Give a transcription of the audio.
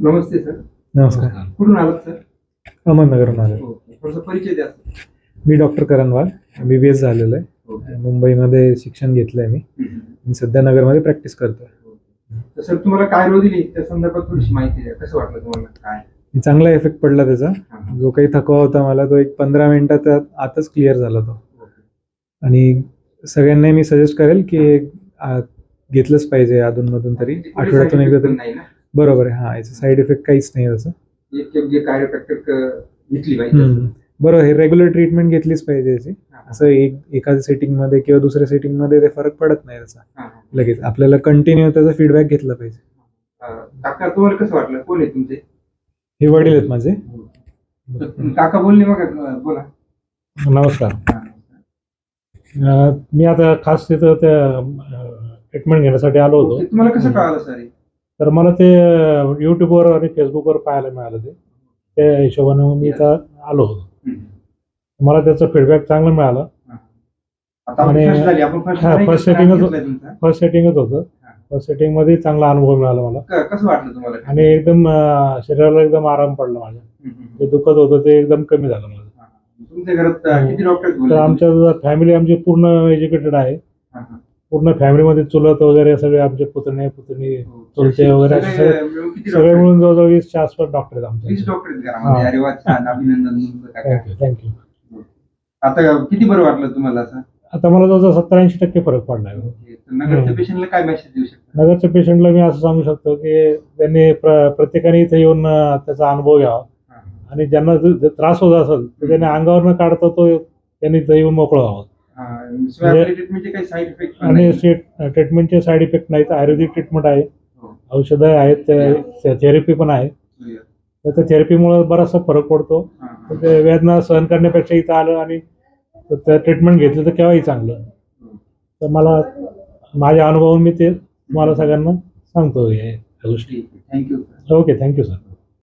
नमस्ते sir. नमस्कार. कुठून आलात सर? अहमदनगरहून आलो ओके थोडासा परिचय द्या मी doctor Karanwal B B S झालेलो आहे. ओके मुंबईमध्ये शिक्षण घेतलं आहे मी मी सध्या नगरमध्ये प्रॅक्टिस करतोय. तर सर तुम्हाला काय रोग दिली? त्या संदर्भात थोडीशी माहिती द्या. कसं वाटलं तुम्हाला? काय? चांगला इफेक्ट पडला त्याचा. हा, हा. जो काही थकवा होता मला तो एक पंधरा मिनिटात आताच क्लिअर झाला तो. ओके. आणि सगळ्यांना मी सजेस्ट करेल की आ, घेतलंच पाहिजे अधूनमधून तरी. म्हणजे आठवड्यातून एकदा पण तरी नाही ना? बरोबर आहे. हा याचं साईड इफेक्ट काहीच नाही घेतली पाहिजे. हम्म. बरोबर हे रेग्युलर ट्रीटमेंट घेतलीच पाहिजे याची. असं एक एखाद्या सेटिंगमध्ये किंवा दुसऱ्या सेटिंगमध्ये ते फरक पडत नाही त्याचा. लगेच आपल्याला कंटिन्यू त्याचा फीडबॅक घेतला पाहिजे. काका तुम्हाला कसं वाटलं? कोण आहे तुमचे? हे वडील आहेत माझे. काका बोलले मग बोला. नमस्कार. मी आता खास तिथं त्या ट्रीटमेंट घेण्यासाठी आलो होतो. तुम्हाला कसं कळालं सर? तर मला ते यूट्यूबवर आणि फेसबुकवर पाहायला मिळालं ते. त्या हिशोबाने मी इथं आलो होतो. मला त्याचं फीडबॅक चांगलं मिळालं. आणि- first झाली. आपण first हा, नाही first घेतला, setting च- घेतलाय तुमचा. फर्स्ट सेटिंगच होतं. फर्स्ट सेटिंगमध्ये चांगला अनुभव मिळाला मला. क- कसं वाटलं तुम्हाला? आणि एकदम शरीराला एकदम आराम पडला माझ्या. जे दुखत होतं ते एकदम कमी झालं माझं. हा. आमच्या फॅमिली आमची पूर्ण एज्युकेटेड आहे. पूर्ण फॅमिलीमध्ये चुलत वगैरे सगळे आमचे पुतणे पुतणी चुलते वगैरे असे सगळे- मिळून सगळे जवळजवळ वीसच्या आसपास डॉक्टर आहेत वीस आमच्या डॉक्टर आहेत घरामध्ये. हा. अरे वा छान. अभिनंदन तुमचं. काका. थँक्यू थँक्यू आता किती बरं वाटलं तुम्हाला असं? आता मला जवळजवळ सत्तर ऐंशी टक्के फरक पडला आहे ओके. तर नगरच्या हम्म. पेशंटला काय मेसेज देऊ शकता? नगरच्या पेशंटला मी असं सांगू शकतो की त्यांनी प्र- प्रत्येकाने इथे येऊन अं, त्याचा अनुभव घ्यावा. हा. आणि ज्यांना जो- जो त्रास होत असेल तर त्यांनी अंगावर न काढता तो त्यांनी इथे येऊन मोकळं व्हावं. हा. म्हणजे- काही साईड इफेक्ट आणि ट्रीटमेंटचे साईड इफेक्ट नाहीत. आयुर्वेदिक ट्रीटमेंट आहे. हो. औषधं आहेत थेरपी पण आहे. तर त्या थेरपीमुळे बराचसा फरक पडतो. तर ते वेदना सहन करण्यापेक्षा इथं आलं आणि त्या ट्रीटमेंट घेतलं तर केव्हाही चांगलं. तर मला माझ्या अनुभवावरून मी ते तुम्हाला सगळ्यांना सांगतो हे गोष्टी. Thank you okay thank you sir